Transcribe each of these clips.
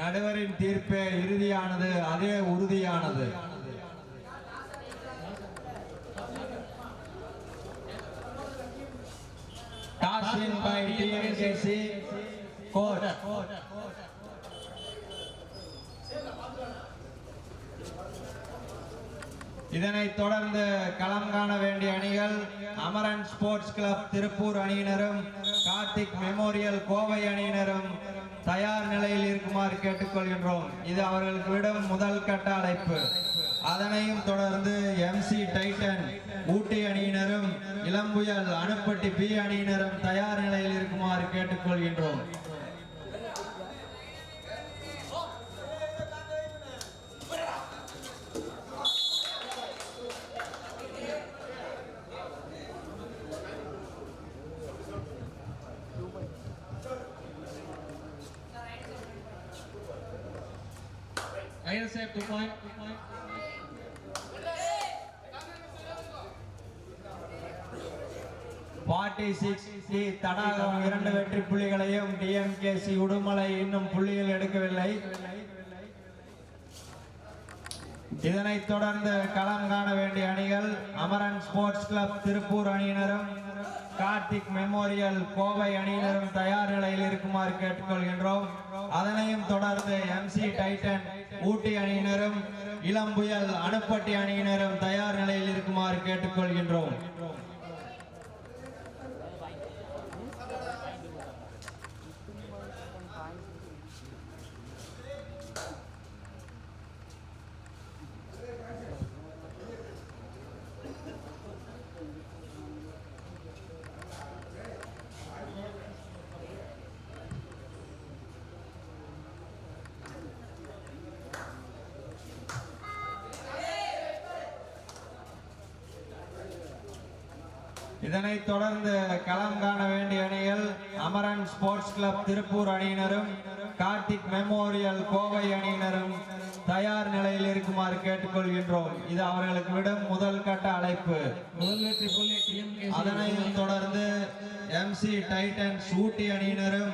நடுவரின் தீர்ப்பே இறுதியானது அதே உறுதியானது. Toss by by TMKC court தொடர்ந்து களம் காண வேண்டிய அணிகள் அமரன் ஸ்போர்ட்ஸ் கிளப் திருப்பூர் அணியினரும் கார்த்திக் மெமோரியல் கோவை அணியினரும் தயார் நிலையில் இருக்குமாறு கேட்டுக்கொள்கின்றோம். இது அவர்களுக்கு விடும் முதல் கட்ட அழைப்பு. அதனையும் தொடர்ந்து எம்சி டைட்டன் ஊட்டி அணியினரும் இளம்புயல் அணுப்பட்டி பி அணியினரும் தயார் நிலையில் இருக்குமாறு கேட்டுக்கொள்கின்றோம் Iyer save two point. Forty six T Thadagam இரண்டு வெற்றி புள்ளிகளையும் டிஎம்கேசி உடுமலை இன்னும் புள்ளிகள் எடுக்கவில்லை. இதனைத் தொடர்ந்து களம் காண வேண்டிய அணிகள் அமரன் ஸ்போர்ட்ஸ் கிளப் திருப்பூர் அணியினரும் கார்த்திக் மெமோரியல் கோவை அணியினரும் தயார் நிலையில் இருக்குமாறு கேட்டுக்கொள்கின்றோம். அதனையும் தொடர்ந்து எம்சி டைட்டன் ஊட்டி அணியினரும் இளம்புயல் அணுப்பட்டி அணியினரும் தயார் நிலையில் இருக்குமாறு கேட்டுக்கொள்கின்றோம். இதனைத் தொடர்ந்து களம் காண வேண்டிய அணிகள் அமரன் ஸ்போர்ட்ஸ் கிளப் திருப்பூர் அணியினரும் கார்த்திக் மெமோரியல் கோவை அணியினரும் தயார் நிலையில் இருக்குமாறு கேட்டுக்கொள்கின்றோம். இது அவர்களுக்கு விடும் முதல் கட்ட அழைப்பு. அதனையும் தொடர்ந்து எம்சி டைட்டன்ஸ் ஊட்டி அணியினரும்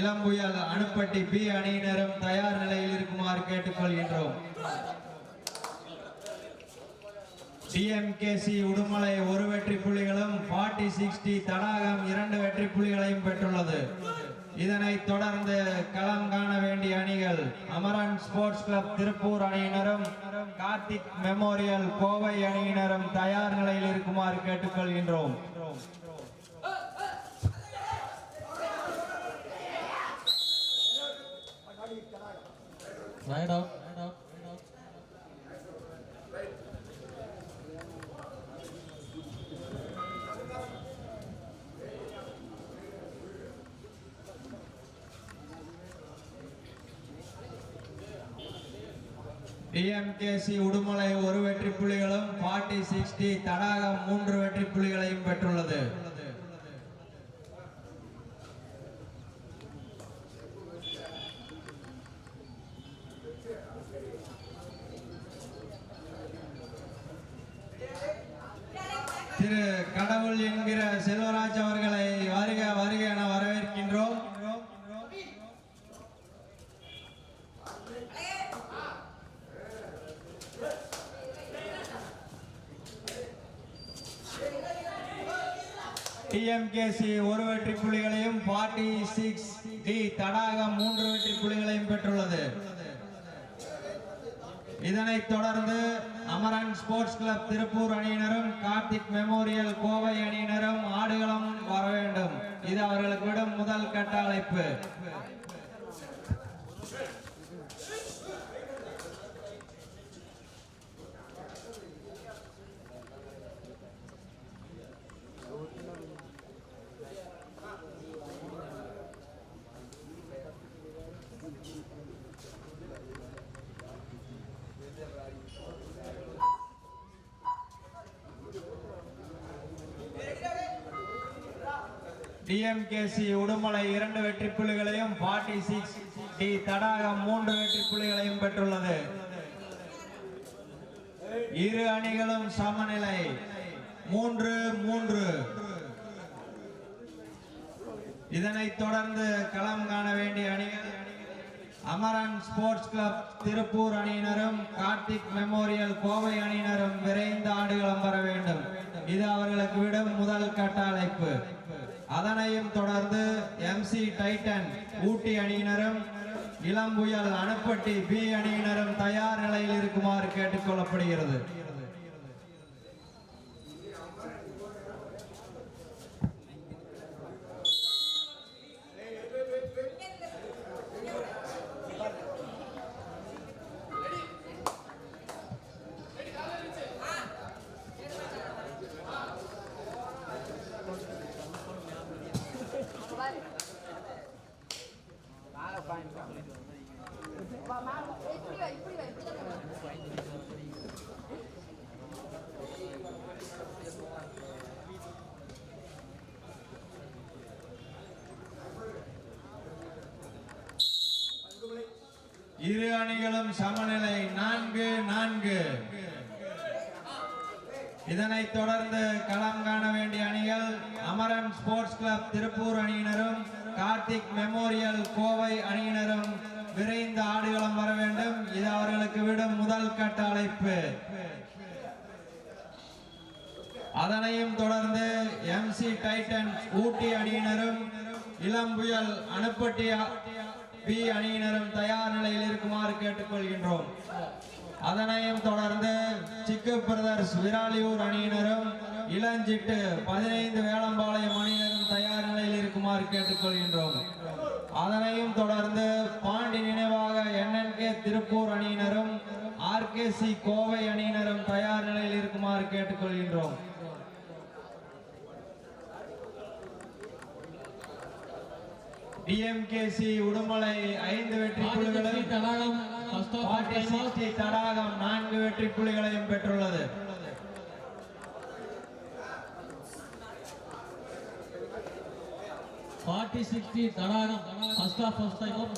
இளம்புயல் அணுப்பட்டி பி அணியினரும் தயார் நிலையில் இருக்குமாறு கேட்டுக்கொள்கின்றோம். சிஎம்கேசி உடுமலை ஒரு வெற்றி புள்ளிகளும் ஃபார்ட்டி சிக்ஸ்டி தடாகம் இரண்டு வெற்றி புள்ளிகளையும் பெற்றுள்ளது. இதனைத் தொடர்ந்து களம் காண வேண்டிய அணிகள் அமரன் ஸ்போர்ட்ஸ் கிளப் திருப்பூர் அணியினரும் கார்த்திக் மெமோரியல் கோவை அணியினரும் தயார் நிலையில் இருக்குமாறு கேட்டுக்கொள்கின்றோம். ரைட் டிஎம்கேசி உடுமலை ஒரு வெற்றி புள்ளிகளும் ஃபார்ட்டி சிக்ஸ்டி தடாகம் மூன்று வெற்றி புள்ளிகளையும் பெற்றுள்ளது. திரு கடவுள் என்கிற செல்வராஜ் அவர்களை டிஎம்கேசி ஒரு வெற்றி புள்ளிகளையும் ஃபார்ட்டி சிக்ஸ் டி தடாகம் மூன்று வெற்றி புள்ளிகளையும் பெற்றுள்ளது. இதனைத் தொடர்ந்து அமரன் ஸ்போர்ட்ஸ் கிளப் திருப்பூர் அணியினரும் கார்த்திக் மெமோரியல் கோவை அணியினரும் ஆடுகளம் வர வேண்டும். இது அவர்களுக்கு விடும் முதல் கட்ட அழைப்பு டிஎம்கேசி உடுமலை இரண்டு வெற்றி புள்ளிகளையும் ஃபார்ட்டி சிக்ஸ் டி தடாகம் மூன்று வெற்றி புள்ளிகளையும் பெற்றுள்ளது. இரு அணிகளும் சமநிலை. மூன்று மூன்று. இதனைத் தொடர்ந்து களம் காண வேண்டிய அணிகள் அமரன் ஸ்போர்ட்ஸ் கிளப் திருப்பூர் அணியினரும் கார்த்திக் மெமோரியல் கோவை அணியினரும் விரைந்து ஆடுகளம் வர வேண்டும். இது அவர்களுக்கு விடும் முதல் கட்ட அழைப்பு அதனையும் தொடர்ந்து எம்சி டைட்டன் ஊட்டி அணியினரும் இளம்புயல் அணுப்பட்டி பி அணியினரும் தயார் நிலையில் இருக்குமாறு கேட்டுக்கொள்ளப்படுகிறது. இரு அணிகளும் சமநிலை. நான்கு நான்கு. இதனைத் தொடர்ந்து களம் காண வேண்டிய அணிகள் அமரன் ஸ்போர்ட்ஸ் கிளப் திருப்பூர் அணியினரும் கார்த்திக் மெமோரியல் கோவை அணியினரும் விரைந்து ஆடுகளம் வர வேண்டும். இது அவர்களுக்கு விடும் முதல் கட்ட அழைப்பு. அதனையும் தொடர்ந்து எம்சி டைட்டன்ஸ் ஊட்டி அணியினரும் இளம்புயல் அணுப்பட்டி பி அணியினரும் தயார் நிலையில் இருக்குமாறு கேட்டுக்கொள்கின்றோம். அதனையும் தொடர்ந்து சிக்கு பிரதர்ஸ் விராலியூர் அணியினரும் இளஞ்சிட்டு பதினைந்து வேளம்பாளையம் அணியினரும் தயார் நிலையில் இருக்குமாறு கேட்டுக்கொள்கின்றோம். அதனையும் தொடர்ந்து பாண்டி நினைவாக என்என்கே திருப்பூர் அணியினரும் ஆர்கேசி கோவை அணியினரும் தயார் நிலையில் இருக்குமாறு கேட்டுக்கொள்கின்றோம். டிஎம்கேசி உடுமலை ஐந்து வெற்றி புள்ளிகளும் தடாகம் தடாகம் நான்கு வெற்றி புள்ளிகளையும் பெற்றுள்ளது. Forty sixty Thadagam first half first time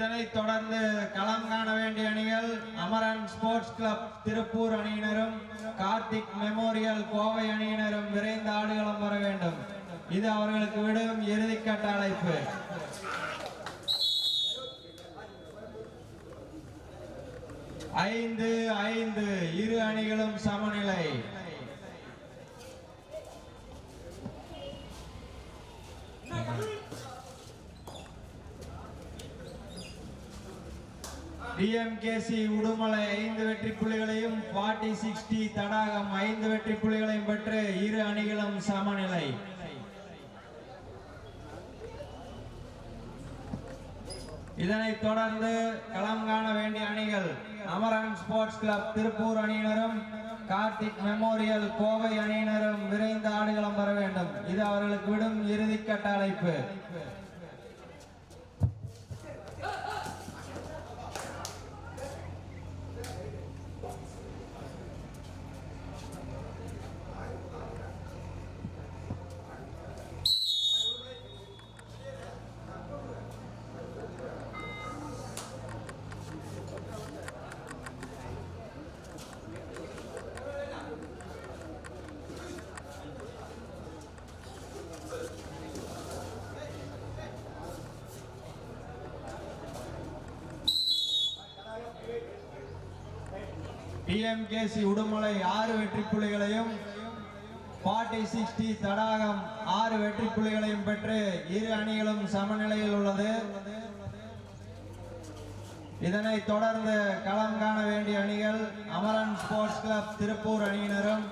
இதனைத் தொடர்ந்து களம் காண வேண்டிய அணிகள் அமரன் ஸ்போர்ட்ஸ் கிளப் திருப்பூர் அணியினரும் கார்த்திக் மெமோரியல் கோவை அணியினரும் விரைந்து ஆடுகளம் வர வேண்டும். இது அவர்களுக்கு விடும் இறுதிக்கட்ட அழைப்பு. ஐந்து ஐந்து. இரு அணிகளும் சமநிலை. டிஎம்கேசி உடுமலை ஐந்து வெற்றி புள்ளிகளையும் ஃபார்ட்டி சிக்ஸ்டி தடாகம் ஐந்து வெற்றி புள்ளிகளையும் பெற்று இரு அணிகளும் சமநிலை. இதனைத் தொடர்ந்து களம் காண வேண்டிய அணிகள் அமரன் ஸ்போர்ட்ஸ் கிளப் திருப்பூர் அணியினரும் கார்த்திக் மெமோரியல் கோவை அணியினரும் விரைந்து ஆடுகளம் வர வேண்டும். இது அவர்களுக்கு விடும் இறுதிக்கட்ட அழைப்பு. டிஎம்கேசி உடுமலை ஆறு வெற்றி புள்ளிகளையும் ஃபார்ட்டி சிக்ஸ்டி தடாகம் ஆறு வெற்றி புள்ளிகளையும் பெற்று இரு அணிகளும் சமநிலையில் உள்ளது. இதனை தொடர்ந்து களம் காண வேண்டிய அணிகள் அமரன் ஸ்போர்ட்ஸ் கிளப் திருப்பூர் அணியினரும்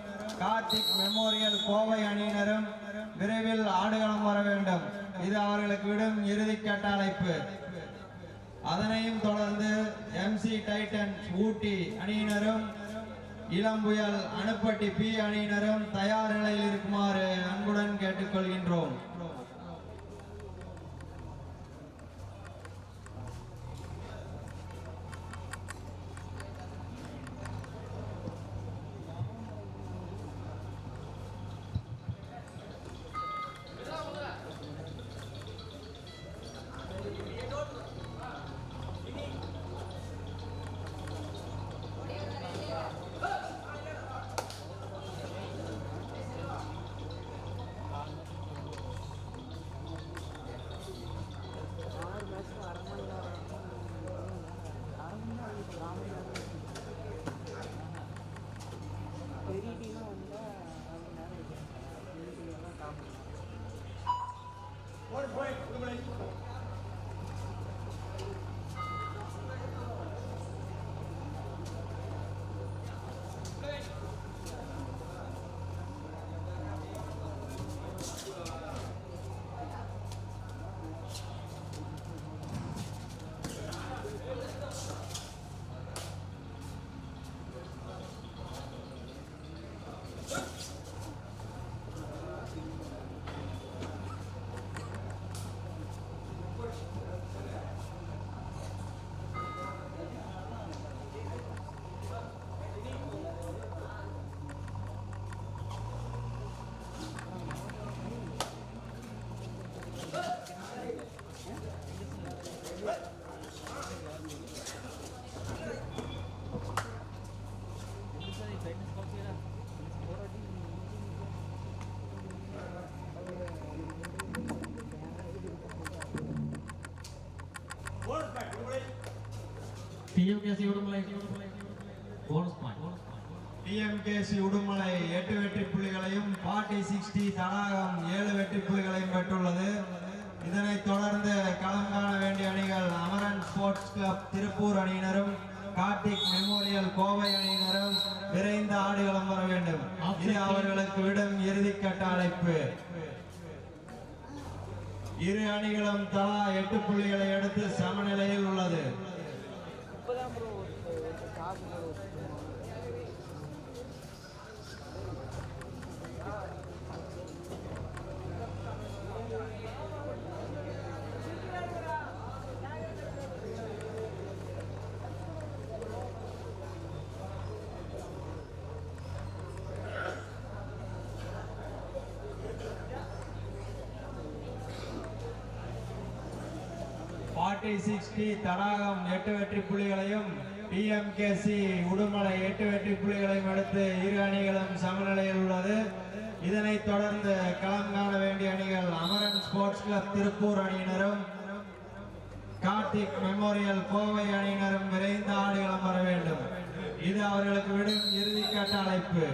கார்த்திக் மெமோரியல் கோவை அணியினரும் விரைவில் ஆடுகளம் வர வேண்டும். இது அவர்களுக்கு விடும் இறுதிக்கட்ட அழைப்பு அதனையும் தொடர்ந்து எம்சி டைட்டன் ஊட்டி அணியினரும் இளம்புயல் அணுப்பட்டி பி அணியினரும் தயார் நிலையில் இருக்குமாறு அன்புடன் கேட்டுக்கொள்கின்றோம். TMKC Udumalai. Bonus point TMKC Udumalai எட்டு வெற்றி புள்ளிகளையும் பார்ட்டி சிக்ஸ்டி தடாகம் ஏழு வெற்றி புள்ளிகளையும் பெற்றுள்ளது. இதனைத் தொடர்ந்து களம் காண வேண்டிய அணிகள் அமரன் ஸ்போர்ட்ஸ் கிளப் திருப்பூர் அணியினரும் கார்த்திக் மெமோரியல் கோவை அணியினரும் விரைந்து ஆடுகளம் வர வேண்டும். இது அவர்களுக்கு விடும் இறுதிக்கட்ட அழைப்பு. இரு அணிகளும் தலா எட்டு புள்ளிகளை எடுத்து சமநிலையில் உள்ளது. பார்ட்டி தடாகம் எட்டு வெற்றி புள்ளிகளையும் டிஎம்கேசி உடுமலை எட்டு வெற்றி புள்ளிகளையும் எடுத்து இரு அணிகளும் சமநிலையில் உள்ளது. இதனைத் தொடர்ந்து களம் காண வேண்டிய அணிகள் அமரன் ஸ்போர்ட்ஸ் கிளப் திருப்பூர் அணியினரும் கார்த்திக் மெமோரியல் கோவை அணியினரும் விரைந்து ஆடுகளம் வர வேண்டும். இது அவர்களுக்கு விடும் இறுதிக்கட்ட அழைப்பு.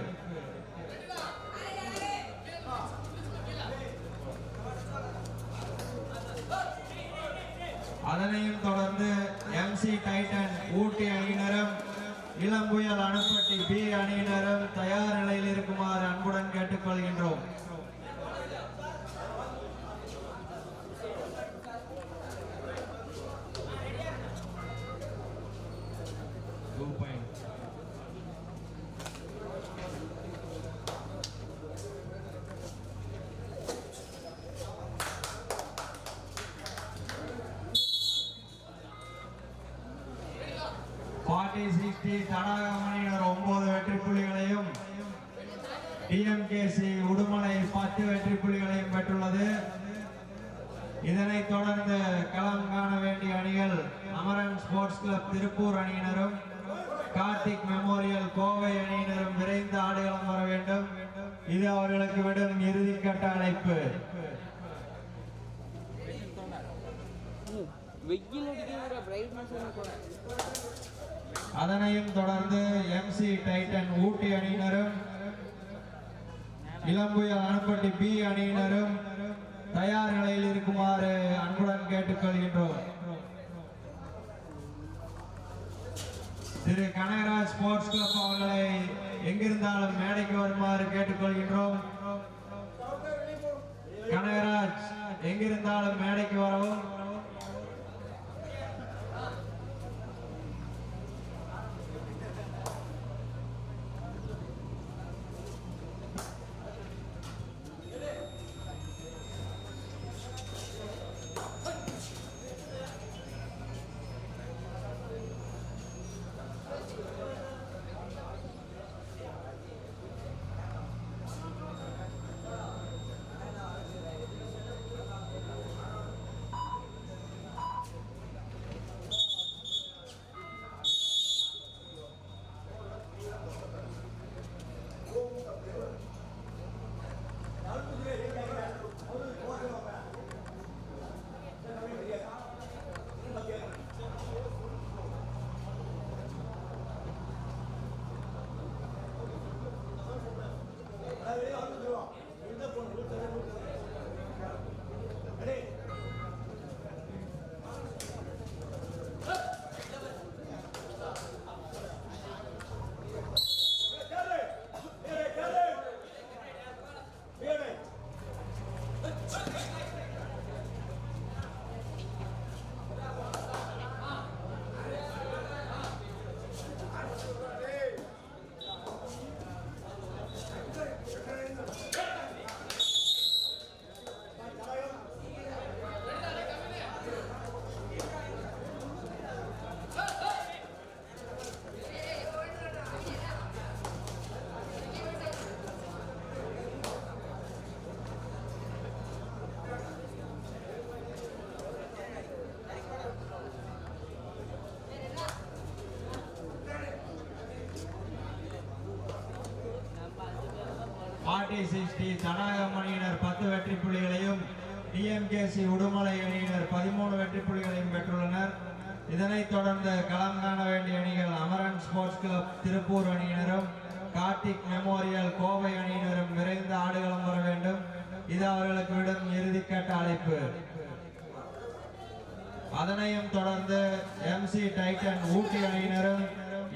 அதனையும் தொடர்ந்து எம்சி டைட்டன் ஊட்டி அணியினரும் இளம்புயல் அணுப்பட்டி பி அணியினரும் தயார் நிலையில் இருக்குமாறு அன்புடன் கேட்டுக்கொள்கின்றோம் Two point. பார்ட்டி சிக்ஸ்டி தடாகமணியினர் ஒன்பது வெற்றி புள்ளிகளையும் டிஎம்கேசி உடுமலை பத்து வெற்றி புள்ளிகளையும் பெற்றுள்ளது. இதனைத் தொடர்ந்து களம் காண வேண்டிய அணிகள் அமரன் ஸ்போர்ட்ஸ் கிளப் திருப்பூர் அணியினரும் கார்த்திக் மெமோரியல் கோவை அணியினரும் விரைந்து ஆடுகளம் வர வேண்டும். இது அவர்களுக்கு விடும் இறுதிக்கட்ட அழைப்பு. வெயில் அடிக்கிற பிரைட்னஸ் அதனையும் தொடர்ந்து எம்சி டைட்டன் ஊட்டி அணியினரும் இளம்புயல் அணுப்பட்டி பி அணியினரும் தயார் நிலையில் இருக்குமாறு அன்புடன் கேட்டுக்கொள்கின்றோம். திரு கனகராஜ் ஸ்போர்ட்ஸ் கிளப் அவர்களை எங்கிருந்தாலும் மேடைக்கு வருமாறு கேட்டுக்கொள்கின்றோம். கனகராஜ் எங்கிருந்தாலும் மேடைக்கு வரவும் பார்ட்டி சிக்ஸ்டி தடாகம் அணியினர் பத்து வெற்றி புள்ளிகளையும் டிஎம்கேசி உடுமலை அணியினர் பதிமூணு வெற்றி புள்ளிகளையும் பெற்றுள்ளனர். இதனைத் தொடர்ந்து களம் காண வேண்டிய அணிகள் அமரன் ஸ்போர்ட்ஸ் கிளப் திருப்பூர் அணியினரும் கார்த்திக் மெமோரியல் கோவை அணியினரும் விரைந்து ஆடுகளம் வர வேண்டும். இது அவர்களுக்கு விடும் இறுதிக்கட்ட அழைப்பு. அதனையும் தொடர்ந்து எம்சி டைட்டன் ஊட்டி அணியினரும்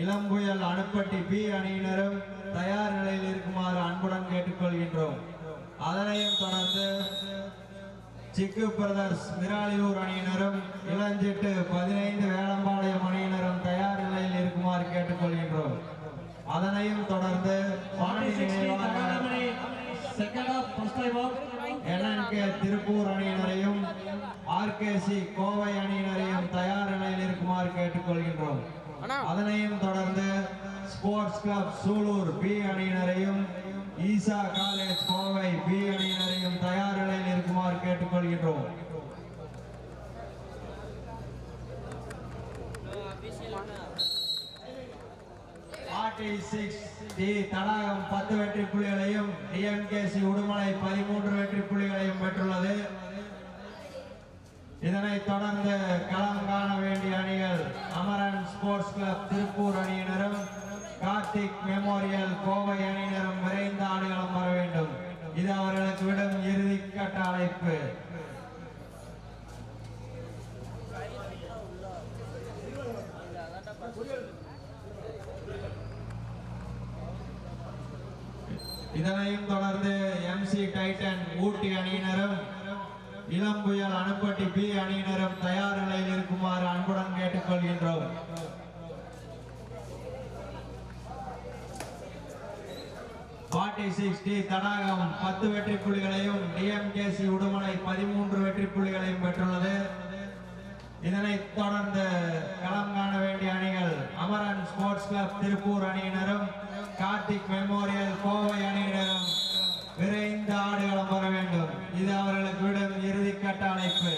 இளம்புயல் அணுப்பட்டி பி அணியினரும் தயார் நிலையில் இருக்குமாறு அன்புடன் கேட்டுக்கொள்கின்றோம். அதனையும் தொடர்ந்து சிக்கு பிரதர்ஸ் விராலியூர் அணியினரும் இளஞ்சிட்டு பதினைந்து வேளம்பாளையம் அணியினரும் தயார் நிலையில் இருக்குமாறு கேட்டுக்கொள்கின்றோம். அதனையும் தொடர்ந்து என்என்கே திருப்பூர் அணியினரையும் ஆர்கேசி கோவை அணியினரையும் தயார் நிலையில் இருக்குமாறு கேட்டுக்கொள்கின்றோம். அதனையும் தொடர்ந்து ஸ்போர்ட்ஸ் கிளப் சூலூர் பி அணியினரையும் ஈசா காலேஜ் கோவை பி அணியினரையும் தயார் நிலையில் இருக்குமாறு கேட்டுக்கொள்கின்றோம். தடாகம் பத்து வெற்றி புள்ளிகளையும் டிஎம்கேசி உடுமலை பதிமூன்று வெற்றி புள்ளிகளையும் பெற்றுள்ளது. இதனைத் தொடர்ந்து களம் காண வேண்டிய அணிகள் அமரன் ஸ்போர்ட்ஸ் கிளப் திருப்பூர் அணியினரும் கார்த்திக் மெமோரியல் கோவை அணியினரும் விரைந்து ஆடுகளம் வர வேண்டும். இது அவர்களுக்கு விடும் இறுதி கட்ட அழைப்பு இதனையும் தொடர்ந்து எம்சி டைட்டன் ஊட்டி அணியினரும் இளம்புயல் அணுப்பட்டி பி அணியினரும் தயார் நிலையில் இருக்குமாறு அன்புடன் கேட்டுக்கொள்கின்றோம். ஃபார்ட்டி சிக்ஸ்டி தடாகம் பத்து வெற்றி புள்ளிகளையும் டிஎம்கேசி உடுமலை பதிமூன்று வெற்றி புள்ளிகளையும் பெற்றுள்ளது. இதனைத் தொடர்ந்து களம் காண வேண்டிய அணிகள் அமரன் ஸ்போர்ட்ஸ் கிளப் திருப்பூர் அணியினரும் கார்த்திக் மெமோரியல் கோவை அணியினரும் விரைந்து ஆடுகளம் வர வேண்டும். இது அவர்களுக்கு விடும் இறுதிக்கட்ட அழைப்பு.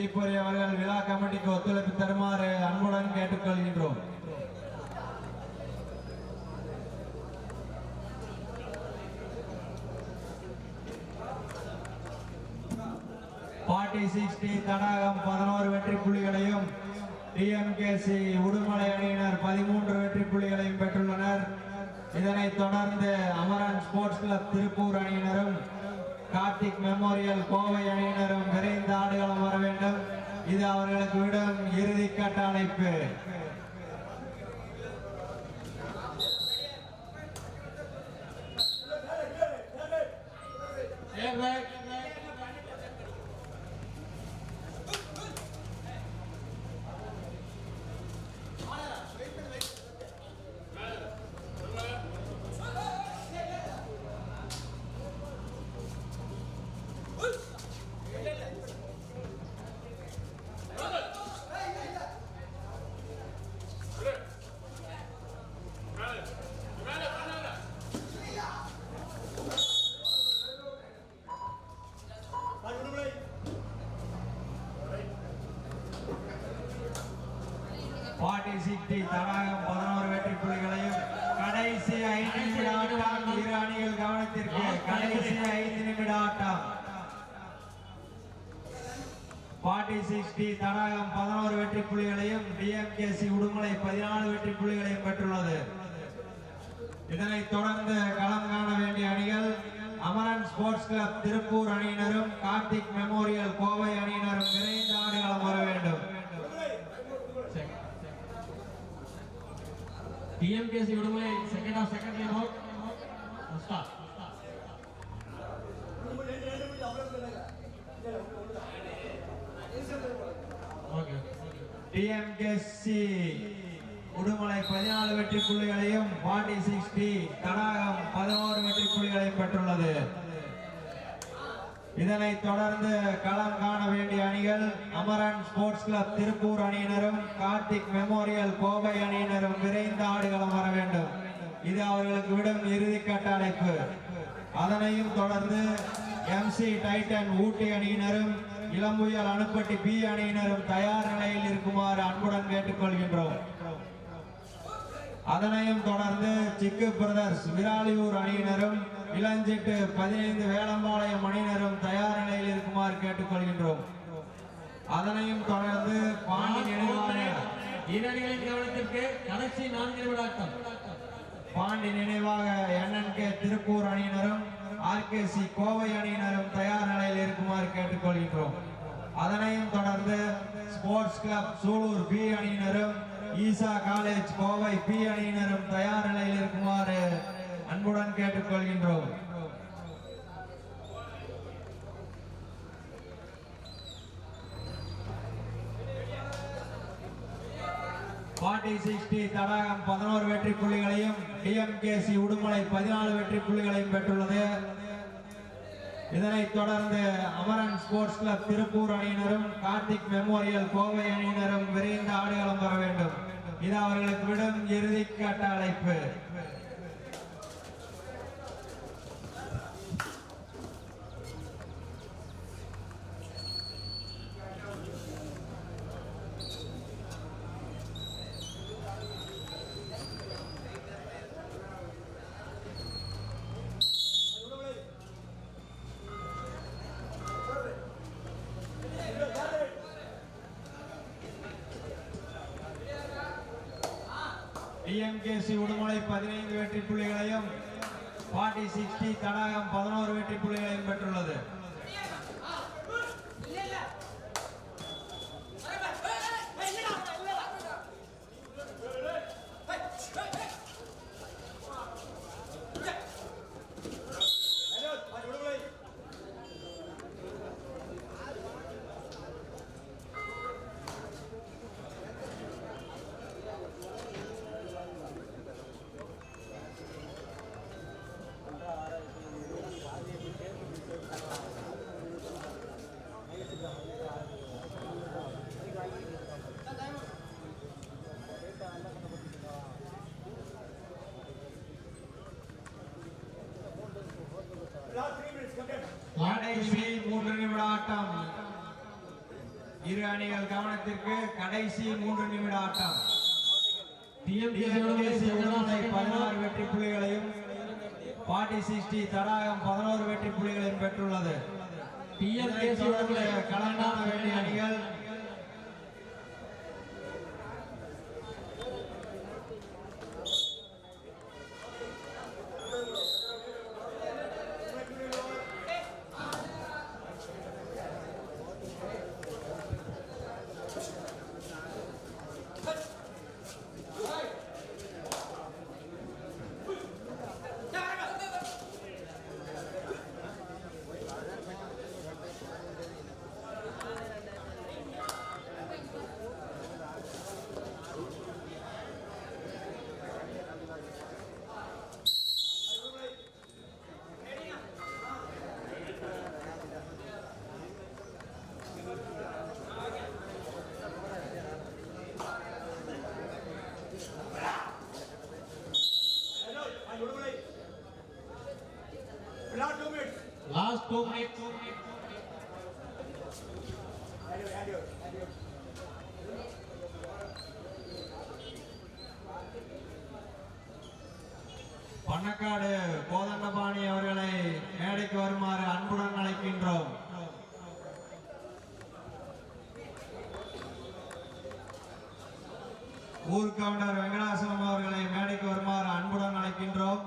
தீப்பொறி அவர்கள் விழா கமிட்டிக்கு ஒத்துழைப்பு தருமாறு அன்புடன் கேட்டுக்கொள்கின்றோம். ஃபார்ட்டி சிக்ஸ்டி தடாகம் பதினோரு வெற்றி புள்ளிகளையும் டிஎம்கேசி உடுமலை அணியினர் பதிமூன்று வெற்றி புள்ளிகளையும் பெற்றுள்ளனர். இதனைத் தொடர்ந்து அமரன் ஸ்போர்ட்ஸ் கிளப் திருப்பூர் அணியினரும் கார்த்திக் மெமோரியல் கோவை அணியினரும் விரைந்து ஆடுகளம் வர வேண்டும். இது அவர்களுக்கு விடும் இறுதி கட்ட அழைப்பு. ஃபார்ட்டி வெற்றி தடாகம் பதினோரு வெற்றி புள்ளிகளையும் கடைசி ஐந்து நிமிட ஆட்டம் இரு அணிகள் கவனத்திற்கு கடைசி ஐந்து நிமிட ஆட்டம். ஃபார்ட்டி சிக்ஸ்டி தடாகம் பதினோரு வெற்றி புள்ளிகளையும் டிஎம்கேசி உடுமலை பதினாலு வெற்றி புள்ளிகளையும் பெற்றுள்ளது. இதனைத் தொடர்ந்து களம் காண வேண்டிய அணிகள் அமரன் ஸ்போர்ட்ஸ் கிளப் திருப்பூர் அணியினரும் கார்த்திக் மெமோரியல் கோவை அணியினரும் விரைந்து ஆடுகளம் வர வேண்டும். டிஎம்கேசி விடுமுறை second half second time out TMKC Udumalai பதினாலு வெற்றி புள்ளிகளையும் ஃபார்ட்டி சிக்ஸ்டி தடாகம் பதினோரு வெற்றி புள்ளிகளையும் பெற்றுள்ளது இதனைத் தொடர்ந்து களம் காண வேண்டிய அணிகள் அமரன் ஸ்போர்ட்ஸ் கிளப் திருப்பூர் அணியினரும் கார்த்திக் மெமோரியல் கோவை அணியினரும் விரைந்து ஆடுகளம் வர வேண்டும். இது அவர்களுக்கு விடும் இறுதி அழைப்பு அதனையும் தொடர்ந்து எம்சி டைட்டன் ஊட்டி அணியினரும் இளம்புயல் அணுப்பட்டி பி அணியினரும் தயார் நிலையில் இருக்குமாறு அன்புடன் கேட்டுக்கொள்கின்றோம். அதனையும் தொடர்ந்து சிக்கு பிரதர்ஸ் விராலியூர் அணியினரும் இளஞ்சிட்டு பதினைந்து வேளம்பாளையம் அணியினரும் தயார் நிலையில் இருக்குமாறு கேட்டுக்கொள்கின்றோம். அதனையும் தொடர்ந்து பாண்டி இரணிகளின் கவனத்திற்கு கடைசி நான்கு பாண்டி நினைவாக என்என்கே திருப்பூர் அணியினரும் ஆர்கேசி கோவை அணியினரும் தயார் நிலையில் இருக்குமாறு கேட்டுக்கொள்கின்றோம். அதனையும் தொடர்ந்து ஸ்போர்ட்ஸ் கிளப் சூலூர் பி அணியினரும் ஈசா காலேஜ் கோவை பி அணியினரும் தயார் நிலையில் இருக்குமாறு அன்புடன் கேட்டுக்கொள்கின்றோம். ஃபார்ட்டி சிக்ஸ்டி தடாகம் பதினோரு வெற்றி புள்ளிகளையும் டிஎம்கேசி உடுமலை பதினாலு வெற்றி புள்ளிகளையும் பெற்றுள்ளது. இதனைத் தொடர்ந்து அமரன் ஸ்போர்ட்ஸ் கிளப் திருப்பூர் அணியினரும் கார்த்திக் மெமோரியல் கோவை அணியினரும் விரைந்து ஆடுகளம் வர வேண்டும். இது அவர்களுக்கு விடும் இறுதி கட்ட அழைப்பு டிஎம்கேசி உடுமலை பதினைந்து வெற்றி புள்ளிகளையும் ஃபார்ட்டி சிக்ஸ்டி தடாகம் பதினோரு வெற்றி புள்ளிகளையும் பெற்றுள்ளது கடைசி மூன்று நிமிட ஆட்டம் இரு கவனத்திற்கு கடைசி மூன்று நிமிட ஆட்டம். பதினாறு வெற்றி புள்ளிகளையும் பாட்டி சிக்ஸ்டி தடாகம் பதினோரு வெற்றி புள்ளிகளையும் பெற்றுள்ளது. டிஎம்கேசி உடுமலை களங்காண வேண்டிய அணிகள் பண்ணக்காடு கோதண்டபாணி அவர்களை மேடைக்கு வருமாறு அன்புடன் அழைக்கின்றோம். ஊர் வெங்கட வெங்கடாசலம் அவர்களை மேடைக்கு வருமாறு அன்புடன் அழைக்கின்றோம்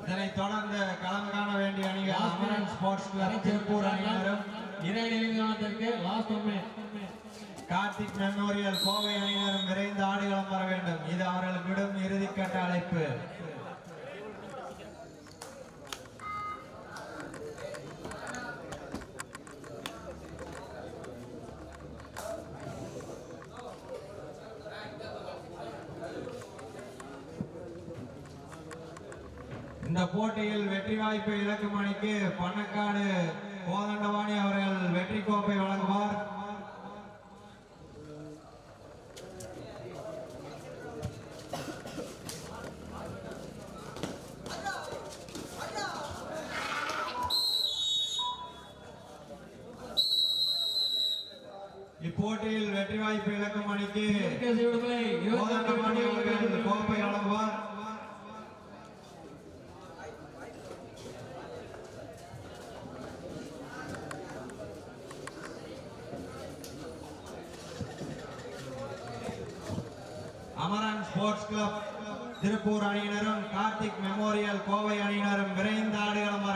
இதனைத் தொடர்ந்து களம் காண வேண்டிய அணிகள் அமரன் ஸ்போர்ட்ஸ் கிளப் திருப்பூர் அணியினரும். இறை நிலைக்காலத்திற்கு லாஸ்ட் ஒன்று கார்த்திக் மெமோரியல் கோவை அணியினரும் விரைந்து ஆடுகளம் வர வேண்டும். இது அவர்களுக்கு விடும் இறுதிக்கட்ட அழைப்பு. இந்த போட்டியில் வெற்றி வாய்ப்பை இலக்கு அணிக்கு பன்னக்காடு கோதண்டவாணி அவர்கள் வெற்றி கோப்பை வழங்குவார். இப்போட்டியில் வெற்றி வாய்ப்பு இலக்கம் அணிக்கு கேசி விடுதலை கோதண்டவாணி அவர்கள் கோப்பை வழங்குவார் அமரன் ஸ்போர்ட்ஸ் கிளப் திருப்பூர் அணியினரும் கார்த்திக் மெமோரியல் கோவை அணியினரும் விரைந்து ஆடுகளம்